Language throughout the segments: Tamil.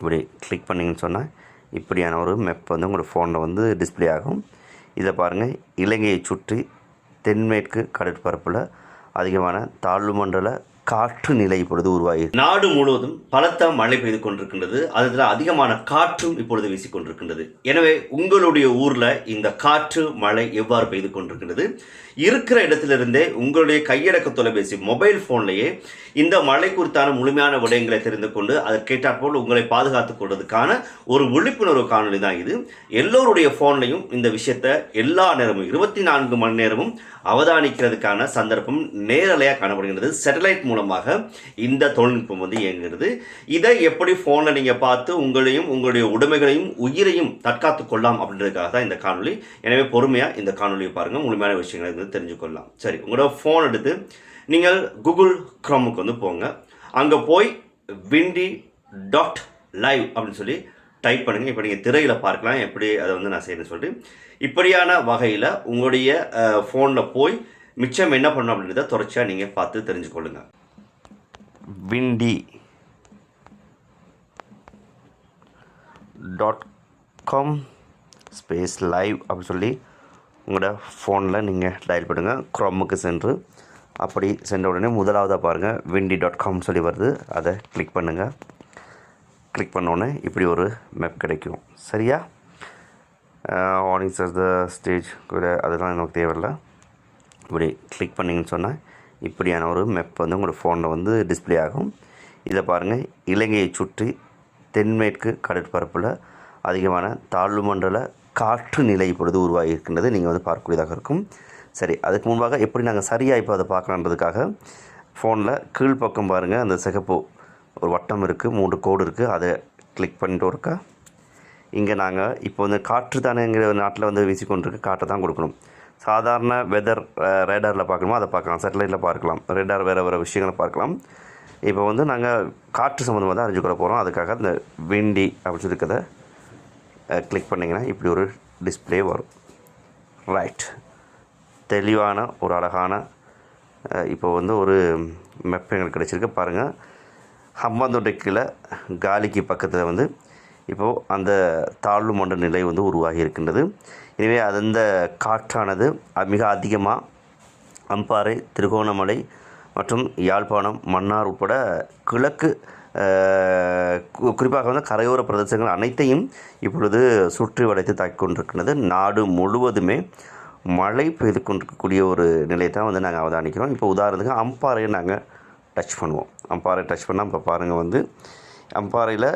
இப்படி கிளிக் பண்ணிங்கன்னு சொன்னால் இப்படியான ஒரு மெப் வந்து உங்களோட ஃபோனில் வந்து டிஸ்ப்ளே ஆகும். இதை பாருங்கள் இலங்கையை சுற்றி தென்மேற்கு கடற்பரப்பில் அதிகமான தாழ்வு மண்டல காற்று நிலை இப்பொழுது உருவாகி நாடு முழுவதும் பலத்த மழை பெய்து கொண்டிருக்கின்றது. அதில் அதிகமான காற்றும் இப்பொழுது வீசிக்கொண்டிருக்கின்றது. எனவே உங்களுடைய ஊரில் இந்த காற்று மழை எவ்வாறு பெய்து கொண்டிருக்கின்றது? இருக்கிற இடத்திலிருந்தே உங்களுடைய கையடக்க தொலைபேசி மொபைல் ஃபோன்லேயே இந்த மழை குறித்தான முழுமையான விடயங்களை தெரிந்து கொண்டு அதற்கேற்றாற்போல் உங்களை பாதுகாத்துக் கொள்வதற்கான ஒரு விழிப்புணர்வு காணொளி தான் இது. எல்லோருடைய ஃபோன்லையும் இந்த விஷயத்தை எல்லா நேரமும் இருபத்தி நான்கு மணி நேரமும் அவதானிக்கிறதுக்கான சந்தர்ப்பம் நேரலையாக காணப்படுகிறது சேட்டலைட் மூலம் மூலமாக இந்த தொழில்நுட்பம் வந்து இயங்குகிறது. இதை எப்படி ஃபோனை நீங்கள் பார்த்து உங்களையும் உங்களுடைய உடைமைகளையும் உயிரையும் தற்காத்து கொள்ளலாம் அப்படின்றதுக்காக தான் இந்த காணொலி எனவே பொறுமையாக இந்த காணொலியை பாருங்கள் முழுமையான விஷயங்களை வந்து தெரிஞ்சுக்கொள்ளலாம். சரி உங்களோட ஃபோன் எடுத்து நீங்கள் கூகுள் க்ரோமுக்கு வந்து போங்க. அங்கே போய் விண்டி டாட் லைவ் அப்படின்னு சொல்லி டைப் பண்ணுங்கள் இப்போ நீங்கள் திரையில் பார்க்கலாம். எப்படி அதை வந்து நான் செய்யணும்னு சொல்லிட்டு. இப்படியான வகையில் உங்களுடைய ஃபோனில் போய் மிச்சம் என்ன பண்ணணும் அப்படின்றத தொடர்ச்சியாக நீங்கள் பார்த்து தெரிஞ்சுக்கொள்ளுங்க. Windy dot com space live அப்படின்னு சொல்லி உங்களோட ஃபோனில் நீங்கள் டயல் பண்ணுங்கள் க்ரோமுக்கு சென்று அப்படி சென்ற உடனே முதலாவதாக பாருங்கள் விண்டி டாட் காம் சொல்லி வருது. அதை கிளிக் பண்ணுங்கள் கிளிக் பண்ணோடனே இப்படி ஒரு மேப் கிடைக்கும். சரியா? வார்னிங் சார் த ஸ்டேஜ் கூட அதெல்லாம் எனக்கு தேவையில்லை. இப்படி கிளிக் பண்ணிங்கன்னு சொன்னால் இப்படியான ஒரு மேப் வந்து உங்களோட ஃபோனில் வந்து டிஸ்ப்ளே ஆகும். இதை பாருங்கள் இலங்கையை சுற்றி தென்மேற்கு கடற்பரப்பில் அதிகமான தாழ்வு மண்டல காற்று நிலை இப்பொழுது உருவாகி இருக்கின்றது நீங்கள் வந்து பார்க்கக்கூடியதாக இருக்கும். சரி அதுக்கு முன்பாக எப்படி நாங்கள் சரியாக இப்போ அதை பார்க்கலான்றதுக்காக ஃபோனில் கீழ்ப்பக்கம் பாருங்கள் அந்த சிகப்பு ஒரு வட்டம் இருக்குது மூன்று கோடு இருக்குது அதை கிளிக் பண்ணிட்டு இருக்கா இங்கே நாங்கள் இப்போ வந்து காற்று தானேங்கிற நாட்டில் வந்து வீசிக்கொண்டிருக்கு. காற்றை தான் கொடுக்கணும். சாதாரண வெதர் ரேடாரில் பார்க்கணுமோ? அதை பார்க்கலாம். சேட்டலைட்டில் பார்க்கலாம். ரேடார் வேறு வேறு விஷயங்களை பார்க்கலாம். இப்போ வந்து நாங்கள் காற்று சம்மந்தமாக தான் அறிஞ்சுக்கொள்ள போகிறோம் அதுக்காக இந்த விண்டி அப்படின்னு சொல்லி இருக்கிறத கிளிக் பண்ணிங்கன்னா இப்படி ஒரு டிஸ்ப்ளே வரும். ரைட் தெளிவான ஒரு அழகான இப்போ வந்து ஒரு மெப் எங்களுக்கு கிடச்சிருக்கு. பாருங்கள் ஹம்பாந்தோட்டை கீழே காலிக்கு பக்கத்தில் வந்து இப்போது அந்த தாழ்வு மண்டல நிலை வந்து உருவாகி இருக்கின்றது. எனவே அது அந்த காற்றானது மிக அதிகமாக அம்பாறை திருகோணமலை மற்றும் யாழ்ப்பாணம் மன்னார் உட்பட கிழக்கு குறிப்பாக வந்து கரையோர பிரதேசங்கள் அனைத்தையும் இப்பொழுது சுற்றி வளைத்து தாக்கி கொண்டிருக்கின்றது. நாடு முழுவதுமே மழை பெய்து கொண்டிருக்கக்கூடிய ஒரு நிலையை தான் வந்து நாங்கள் அவதானிக்கிறோம். இப்போ உதாரணத்துக்கு அம்பாறையை நாங்கள் டச் பண்ணுவோம். அம்பாறை டச் பண்ணால் இப்போ பாருங்கள் வந்து அம்பாறையில்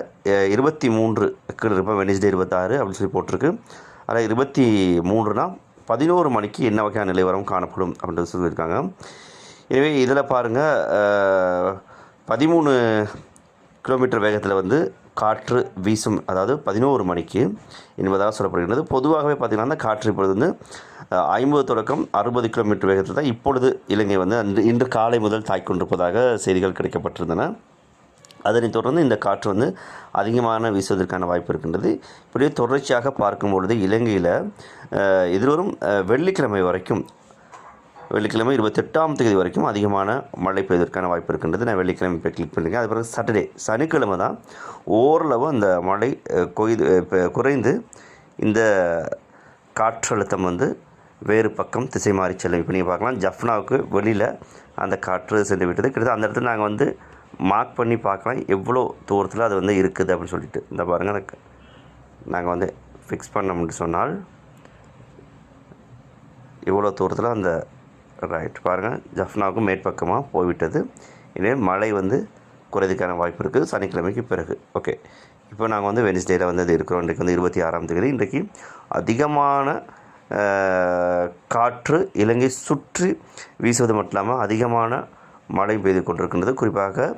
இருபத்தி மூன்று கீழே இருப்பேன் வெனிஸ்டே இருபத்தாறு அப்படின்னு சொல்லி போட்டிருக்கு. அதில் இருபத்தி மூன்றுனா பதினோரு மணிக்கு என்ன வகையான நிலவரம் காணப்படும் அப்படின்றது சொல்லியிருக்காங்க. எனவே இதில் பாருங்கள் பதிமூணு கிலோமீட்டர் வேகத்தில் வந்து காற்று வீசும் அதாவது பதினோரு மணிக்கு என்பதாக சொல்லப்படுகிறது பொதுவாகவே பார்த்திங்கன்னா அந்த காற்று இப்பொழுது வந்து ஐம்பது தொடக்கம் அறுபது கிலோமீட்டர் வேகத்தில் தான் இப்பொழுது இலங்கை வந்து அன்று இன்று காலை முதல் தாய்க்கொண்டிருப்பதாக செய்திகள் கிடைக்கப்பட்டிருந்தன. அதனைத் தொடர்ந்து இந்த காற்று வந்து அதிகமான வீசுவதற்கான வாய்ப்பு இருக்கின்றது. இப்படியே தொடர்ச்சியாக பார்க்கும் பொழுது இலங்கையில் எதிர்வரும் வெள்ளிக்கிழமை வரைக்கும் வெள்ளிக்கிழமை இருபத்தெட்டாம் தேதி வரைக்கும் அதிகமான மழை பெய்வதற்கான வாய்ப்பு இருக்கின்றது. நான் வெள்ளிக்கிழமை இப்போ கிளிக் பண்ணியிருக்கேன் அது பிறகு சாட்டர்டே சனிக்கிழமை தான் ஓரளவு அந்த மழை கொய்து குறைந்து இந்த காற்றழுத்தம் வந்து வேறு பக்கம் திசை மாறி செல்லும். இப்போ நீங்கள் பார்க்கலாம் ஜஃப்னாவுக்கு வெளியில் அந்த காற்று சென்று விட்டது. கிட்டத்தட்ட அந்த இடத்துல நாங்கள் வந்து மார்க் பண்ணி பார்க்கலாம். எவ்வளோ தூரத்தில் அது வந்து இருக்குது அப்படின்னு சொல்லிட்டு. இந்த பாருங்கள் நாங்கள் வந்து ஃபிக்ஸ் பண்ணோம்னு சொன்னால் இவ்வளோ தூரத்தில் அந்த ரைட் பாருங்கள் ஜஃப்னாவுக்கும் மேற்பக்கமாக போய்விட்டது. இனிமேல் மழை வந்து குறைதுக்கான வாய்ப்பு இருக்குது சனிக்கிழமைக்கு பிறகு. ஓகே. இப்போ நாங்கள் வந்து வெனிஸ்டேயில் வந்து இருக்கிறோம். இன்றைக்கு வந்து இருபத்தி ஆறாம் தேதி. இன்றைக்கு அதிகமான காற்று இலங்கை சுற்றி வீசுவது மட்டும் இல்லாமல் அதிகமான மழை பெய்து கொண்டிருக்கின்றது. குறிப்பாக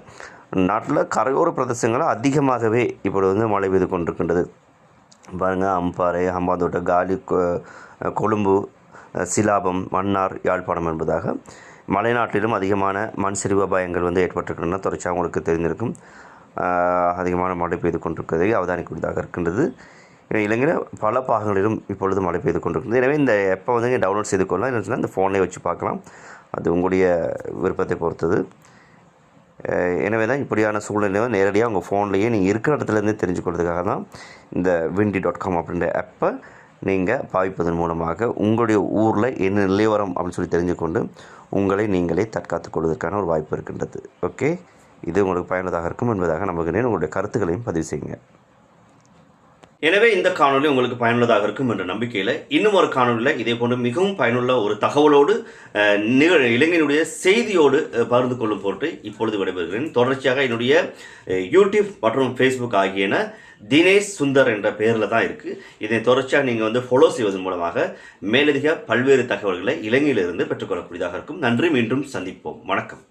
நாட்டில் கரையோர பிரதேசங்களில் அதிகமாகவே இப்பொழுது வந்து மழை பெய்து கொண்டிருக்கின்றது. பாருங்கள் அம்பாறை அம்பாந்தோட்டை காலி கொ- கொழும்பு சிலாபம் மன்னார் யாழ்ப்பாணம் என்பதாக மலைநாட்டிலும் அதிகமான மண் சரிவு அபாயங்கள் வந்து ஏற்பட்டிருக்கின்றன. தொடர்ச்சி அவங்களுக்கு தெரிந்திருக்கும். அதிகமான மழை பெய்து கொண்டிருக்கிறதை அவதானிக்கூடியதாக இருக்கின்றது. இலங்கையில் பல பாகங்களிலும் இப்பொழுது மழை பெய்து கொண்டிருக்கிறது. எனவே இந்த எப்போ வந்து நீங்கள் டவுன்லோட் செய்து கொள்ளலாம். என்ன சொன்னால் இந்த ஃபோன்லேயே வச்சு பார்க்கலாம். அது உங்களுடைய விருப்பத்தை பொறுத்தது. எனவே தான் இப்படியான சூழ்நிலை நேரடியாக உங்கள் ஃபோன்லேயே நீங்கள் இருக்கிற இடத்துலேருந்தே தெரிஞ்சுக்கிறதுக்காக தான் இந்த விண்டி டாட் காம் அப்படின்ற ஆப்பை நீங்கள் பாவிப்பதன் மூலமாக உங்களுடைய ஊரில் என்ன நிலைவரம் அப்படின்னு சொல்லி தெரிஞ்சுக்கொண்டு உங்களை நீங்களே தற்காத்துக் கொள்வதற்கான ஒரு வாய்ப்பு இருக்கின்றது. ஓகே? இது உங்களுக்கு பயனுள்ளதாக இருக்கும் என்பதாக நம்புகிறேன் உங்களுடைய கருத்துக்களையும் பதிவு செய்யுங்க. எனவே இந்த காணொலி உங்களுக்கு பயனுள்ளதாக இருக்கும் என்ற நம்பிக்கையில் இன்னும் ஒரு காணொலியில் இதே போன்று மிகவும் பயனுள்ள ஒரு தகவலோடு நிகழ் இளைஞனுடைய செய்தியோடு பகிர்ந்து கொள்ளும் பொருட்டு இப்பொழுது விடைபெறுகிறேன். தொடர்ச்சியாக என்னுடைய யூடியூப் மற்றும் ஃபேஸ்புக் ஆகியன தினேஷ் சுந்தர் என்ற பெயரில் தான் இருக்குது இதை தொடர்ச்சியாக நீங்கள் வந்து ஃபாலோ செய்வதன் மூலமாக மேலதிக பல்வேறு தகவல்களை இலங்கையிலிருந்து பெற்றுக்கொள்ளக்கூடியதாக இருக்கும். நன்றி மீண்டும் சந்திப்போம். வணக்கம்.